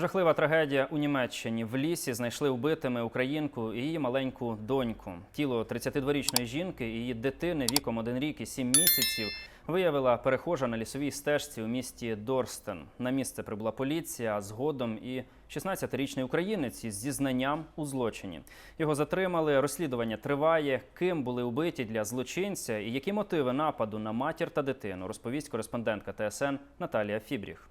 Жахлива трагедія у Німеччині. В лісі знайшли вбитими українку і її маленьку доньку. Тіло 32-річної жінки і її дитини віком 1 рік і 7 місяців виявила перехожа на лісовій стежці у місті Дорстен. На місце прибула поліція, а згодом і 16-річний українець із зізнанням у злочині. Його затримали. Розслідування триває. Ким були вбиті для злочинця і які мотиви нападу на матір та дитину, розповість кореспондентка ТСН Наталія Фібріх.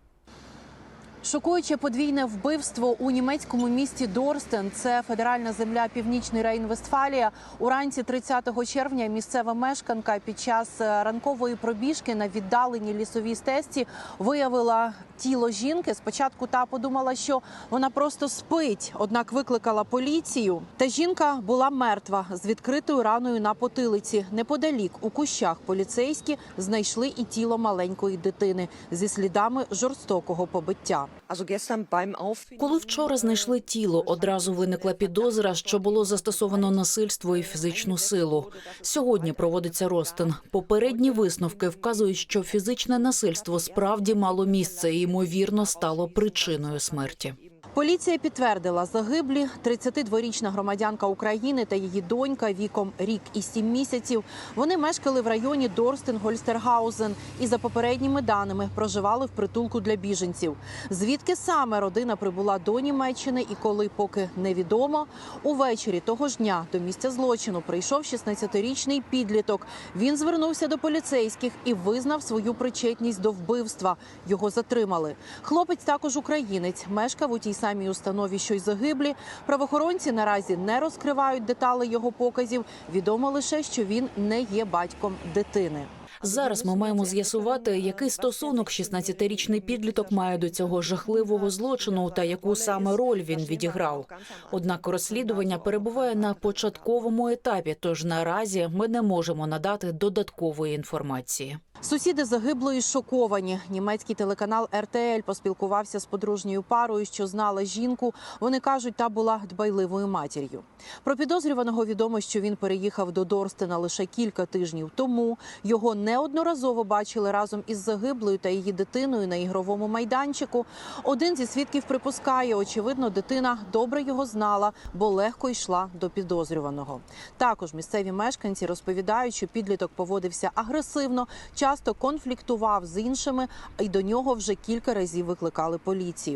Шокуюче подвійне вбивство у німецькому місті Дорстен. Це федеральна земля Північний Рейн-Вестфалія. Уранці 30 червня місцева мешканка під час е, ранкової пробіжки на віддаленій лісовій стежці виявила тіло жінки. Спочатку та подумала, що вона просто спить, однак викликала поліцію. Та жінка була мертва з відкритою раною на потилиці. Неподалік у кущах поліцейські знайшли і тіло маленької дитини зі слідами жорстокого побиття. Коли вчора знайшли тіло, одразу виникла підозра, що було застосовано насильство і фізичну силу. Сьогодні проводиться розтин. Попередні висновки вказують, що фізичне насильство справді мало місце і ймовірно стало причиною смерті. Поліція підтвердила загиблі 32-річна громадянка України та її донька віком рік і сім місяців. Вони мешкали в районі Дорстен-Гольстергаузен і за попередніми даними проживали в притулку для біженців. Звідки саме родина прибула до Німеччини і коли поки невідомо. Увечері того ж дня до місця злочину прийшов 16-річний підліток. Він звернувся до поліцейських і визнав свою причетність до вбивства. Його затримали. Хлопець також українець, мешкав у тій самій установі, що й загиблі. Правоохоронці наразі не розкривають деталі його показів. Відомо лише, що він не є батьком дитини. Зараз ми маємо з'ясувати, який стосунок 16-річний підліток має до цього жахливого злочину та яку саме роль він відіграв. Однак розслідування перебуває на початковому етапі, тож наразі ми не можемо надати додаткової інформації. Сусіди загиблої шоковані. Німецький телеканал РТЛ поспілкувався з подружньою парою, що знала жінку. Вони кажуть, та була дбайливою матір'ю. Про підозрюваного відомо, що він переїхав до Дорстена лише кілька тижнів тому. Його неодноразово бачили разом із загиблою та її дитиною на ігровому майданчику. Один зі свідків припускає, очевидно, дитина добре його знала, бо легко йшла до підозрюваного. Також місцеві мешканці розповідають, що підліток поводився агресивно, часто конфліктував з іншими, і до нього вже кілька разів викликали поліцію.